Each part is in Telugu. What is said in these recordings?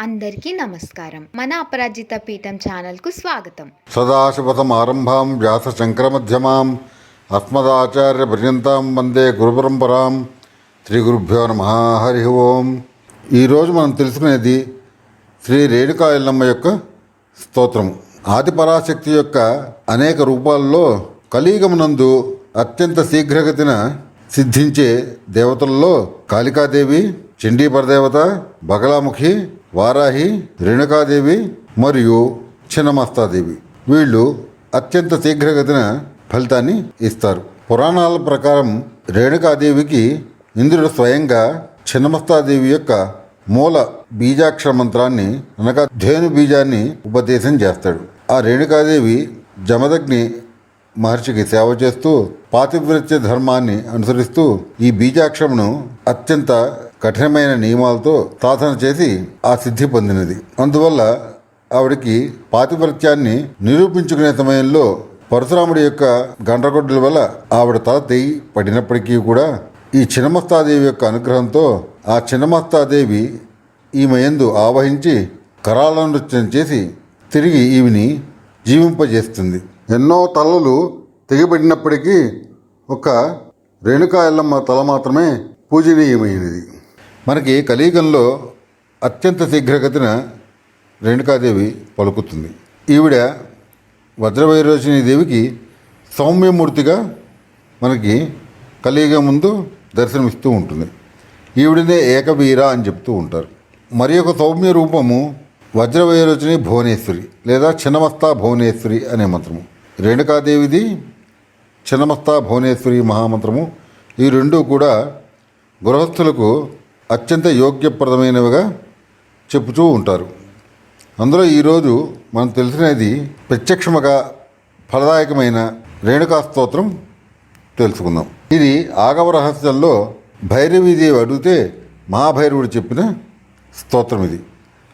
అందరికీ నమస్కారం. మన అపరాజిత పీఠం ఛానల్కు స్వాగతం. మధ్యమాం ఆత్మదాచార్య పరితం వందే గురుపరంపరాం. శ్రీ గురుభ్యో నమ హరి ఓం. ఈరోజు మనం తెలుసుకునేది శ్రీ రేణుకా ఎల్లమ్మ యొక్క స్తోత్రం ఆదిపరాశక్తి యొక్క అనేక రూపాల్లో కలియుగమునందు అత్యంత శీఘ్రగతిన సిద్ధించే దేవతల్లో కాళికాదేవి చండీపరదేవత బగలాముఖి వారాహి రేణుకాదేవి మరియు చిన్నమస్తాదేవి. వీళ్ళు అత్యంత శీఘ్రగతిన ఫలితాన్ని ఇస్తారు. పురాణాల ప్రకారం రేణుకాదేవికి ఇంద్రుడు స్వయంగా చిన్నమస్తాదేవి యొక్క మూల బీజాక్షర మంత్రాన్ని అనగా ధేను బీజాన్ని ఉపదేశం చేస్తాడు. ఆ రేణుకాదేవి జమదగ్ని మహర్షికి సేవ చేస్తూ పాతివ్రత్య ధర్మాన్ని అనుసరిస్తూ ఈ బీజాక్షరమును అత్యంత కఠినమైన నియమాలతో సాధన చేసి ఆ సిద్ధి పొందినది. అందువల్ల ఆవిడకి పాతివ్రత్యాన్ని నిరూపించుకునే సమయంలో పరశురాముడి యొక్క గండ్రగొడ్డుల వల్ల ఆవిడ తల తెయి పడినప్పటికీ కూడా ఈ చిన్నమస్తాదేవి యొక్క అనుగ్రహంతో ఆ చిన్నమస్తాదేవి ఈమె యందు ఆవహించి కరాల నృత్యం చేసి తిరిగి ఈమెని జీవింపజేస్తుంది. ఎన్నో తలలు తెగిపడినప్పటికీ ఒక రేణుకా ఎల్లమ్మ తల మాత్రమే పూజనీయమైనది. మనకి కలియుగంలో అత్యంత శీఘ్రగతిన రేణుకాదేవి పలుకుతుంది. ఈవిడ వజ్రవైరోచిని దేవికి సౌమ్యమూర్తిగా మనకి కలియుగం ముందు దర్శనమిస్తూ ఉంటుంది. ఈవిడనే ఏకవీర అని చెప్తూ ఉంటారు. మరి ఒక సౌమ్య రూపము వజ్రవైరోచిని భువనేశ్వరి లేదా చిన్నమస్తా భువనేశ్వరి అనే మంత్రము. రేణుకాదేవిది చిన్నమస్తా భువనేశ్వరి మహామంత్రము. ఈ రెండు కూడా గృహస్థులకు అత్యంత యోగ్యప్రదమైనవిగా చెప్పుతూ ఉంటారు. అందులో ఈరోజు మనం తెలిసినది ప్రత్యక్షముగా ఫలదాయకమైన రేణుకా స్తోత్రం తెలుసుకుందాం. ఇది ఆగవ రహస్యంలో భైరవీదేవి అడిగితే మహాభైరవుడు చెప్పిన స్తోత్రం ఇది.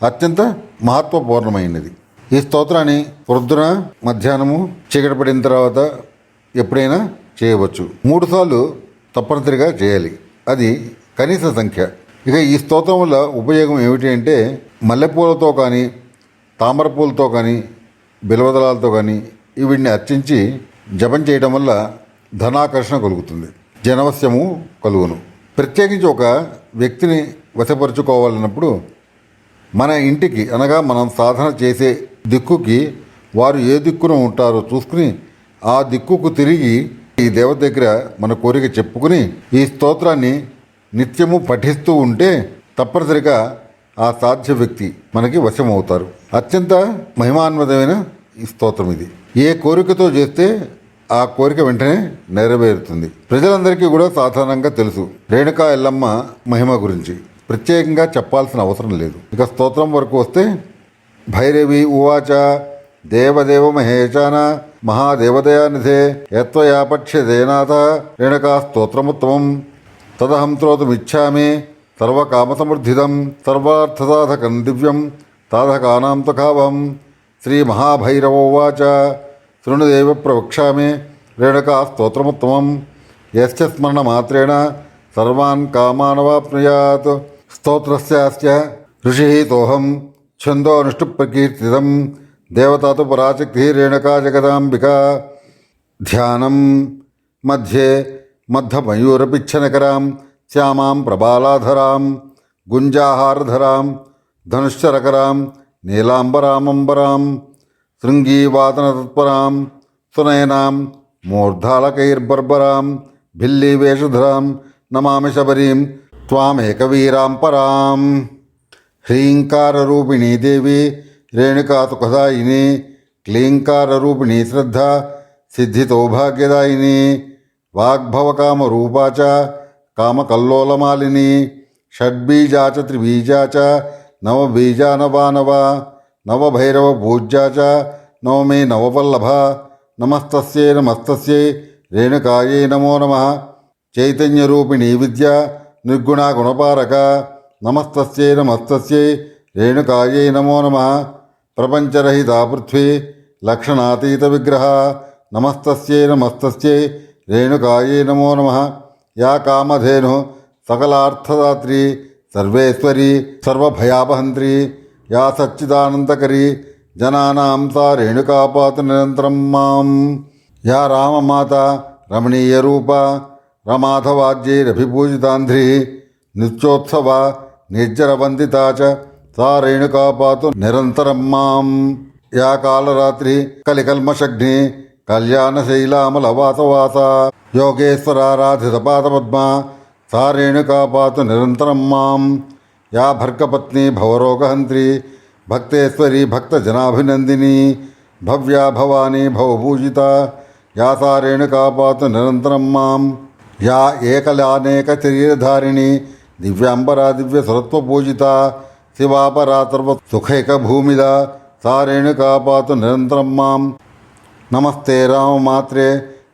అత్యంత మహత్వపూర్ణమైనది. ఈ స్తోత్రాన్ని ప్రొద్దున మధ్యాహ్నము చీకటి పడిన తర్వాత ఎప్పుడైనా చేయవచ్చు. మూడు సార్లు తప్పనిసరిగా చేయాలి. అది కనీస సంఖ్య. ఇక ఈ స్తోత్రం వల్ల ఉపయోగం ఏమిటి అంటే మల్లెపూలతో కానీ తామరపూలతో కానీ బిలవదలాలతో కానీ వీటిని అర్చించి జపం చేయడం వల్ల ధనాకర్షణ కలుగుతుంది జనవశ్యము కలుగును. ప్రత్యేకించి ఒక వ్యక్తిని వశపరుచుకోవాలన్నప్పుడు మన ఇంటికి అనగా మనం సాధన చేసే దిక్కుకి వారు ఏ దిక్కున ఉంటారో చూసుకుని ఆ దిక్కుకు తిరిగి ఈ దేవత దగ్గర మన కోరిక చెప్పుకుని ఈ స్తోత్రాన్ని నిత్యము పఠిస్తూ ఉంటే తప్పనిసరిగా ఆ సాధ్య వ్యక్తి మనకి వశమవుతారు. అత్యంత మహిమాన్వితమైన ఈ స్తోత్రం ఇది. ఏ కోరికతో చేస్తే ఆ కోరిక వెంటనే నెరవేరుతుంది. ప్రజలందరికీ కూడా సాధారణంగా తెలుసు రేణుకా ఎల్లమ్మ మహిమ గురించి. ప్రత్యేకంగా చెప్పాల్సిన అవసరం లేదు. ఇక స్తోత్రం వరకు వస్తే భైరవి ఉవాచ దేవదేవ మహేశాన మహాదేవదయానిధే యత్వయాపక్ష్యదేనాథ రేణుకా స్తోత్రముత్తమం. तदहम त्रोतुमिच्छामि सर्वकामसमर्धिम सर्वार्थसाधकं दिव्यं साधकानां सखावं श्रीमहाभैरव उवाच। प्रवक्षा प्रवक्ष्यामि रेणुकास्तोत्रमुत्तमं यश्च स्मरणमात्रेण सर्वान् ऋषि तोहम ऋषिः तोऽहं छन्दोऽनुष्टुप्रकीर्तितं देवता तो पराशक्तिः रेणुका जगदाबिका ध्यान मध्ये मध्यमयूरपिच्छनकरां श्यामां प्रबालाधरां गुञ्जाहारधरां धनुश्चरकरां नीलाम्बरामम्बरां शृङ्गीवादनतत्परां सुनयनां मूर्धालकैर्बर्बरां भिल्लीवेषधरां नमामि शबरीं त्वामेकवीरां परां ह्रीङ्काररूपिणी देवी, रेणुकातुकदायिनी, क्लीङ्काररूपिणी श्रद्धा, सिद्धितो వాగ్భవకామ రూపాచ కామకల్లోలమాలిని షడ్బీజాచ త్రిబీజాచ నవబీజానవానవ నవభైరవ పూజ్యాచ నవమే నవపల్లభ నమస్తస్యై నమస్తస్యై రేణుకాయై నమో నమ చైతన్యరూపిణీ విద్య నిర్గుణా గుణపారక నమస్తస్యై నమస్తస్యై రేణుకాయై నమో నమ ప్రపంచరహిత పృథ్వీ లక్షణాతీత విగ్రహ నమస్తస్యై నమస్తస్యై రేణుకాయై నమో నమ. యా కామధేను సకలార్థదాత్రి సర్వేశ్వరి సర్వభయాపహంత్రి. యా సచ్చిదానందకరి జనానాం సా రేణుకాపాతు నిరంతరం మాం. యా రామమాత రమణీయ రూప రమాధవాద్యైరభిపూజితాంధ్రి నిత్యోత్సవ నిర్జరవందితా చ సా రేణుకాపాతు నిరంతరం మాం. యా కాళరాత్రి కలికల్మషగ్ని కళ్యాణశైలామలవాసవాస యోగేశ్వరారాధిత పాదపద్మ సా రేణుకాపాతు నిరంతరం మాం యా భర్గపత్ని భవరోగహంత్రి భక్తేశ్వరి భక్తజనాభినందిని భవ్యా భవానీ భవభూజిత యా సా రేణుకాపాతు నిరంతరం మాం యా ఏకలానేక శరీరధారిణి దివ్యాంబరా దివ్య సరత్వపూజిత శివాపరా సర్వ సుఖైక భూమిద సా రేణుకాపాతు నిరంతరం మాం నమస్తే రామమాత్రే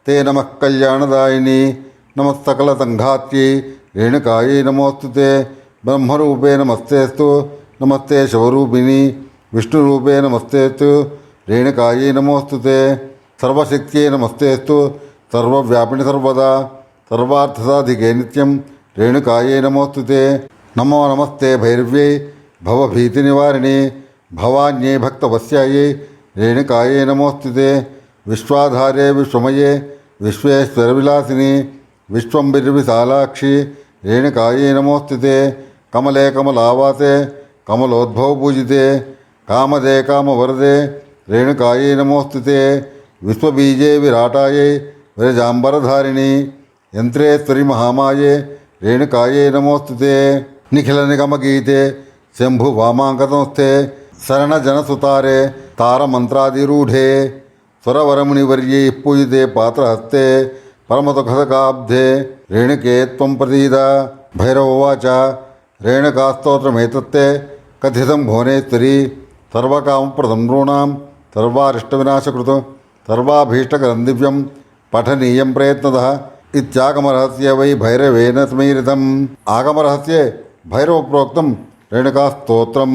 తే నమ కళ్యాణదాయిని నమస్తకల సంఘాత్యై రేణుకాయై నమోస్తు బ్రహ్మరూపే నమస్తేస్తు నమస్తే శివరూపిణి విష్ణురూపే నమస్తేస్తు రేణుకాయై నమోస్తు సర్వశక్త్యై నమస్తేస్తు సర్వవ్యాపిని సర్వదా సర్వార్థసాధికే నిత్యం రేణుకాయై నమోస్తు నమో నమస్తే భైరవ్యై భవభీతి నివారిణి భవాన్యై భక్తవస్యాయై రేణుకాయై నమోస్తుతే విశ్వాధారే విశ్వమయే విశ్వేశ్వరవిలాసిని విశ్వంబిర్వి సాలాక్షి రేణుకాయే నమోస్థితే కమలే కమలావాసే కమలోద్భవ పూజితే కామదే కామవరదే రేణుకాయే నమోస్థితే విశ్వబీజే విరాటాయై విరజాంబరధారిణి యంత్రేశ్వరి మహామాయే రేణుకాయే నమోస్తు నిఖిల నిగమగీతే శంభు వామాంకతోస్తే శరణజనసుతారే తారమంత్రాదిరూఢే. స్వరవరమునివర్యై పూజితే పాత్రహస్తే పరమదుఃఖదకాబ్ధే రేణుకే త్వం ప్రసీద భైరవవాచ రేణుకాస్తోత్రమేతత్తే కథితం భువనేశ్వరి సర్వకామప్రదం నృణాం సర్వారిష్టవినాశకృతం సర్వాభీష్టకరం దివ్యం పఠనీయం ప్రయత్నద ఇత్యాగమరహస్య వై భైరవేన స్మీరితం ఆగమరహస్యే భైరవ ప్రోక్తం రేణుకాస్తోత్రం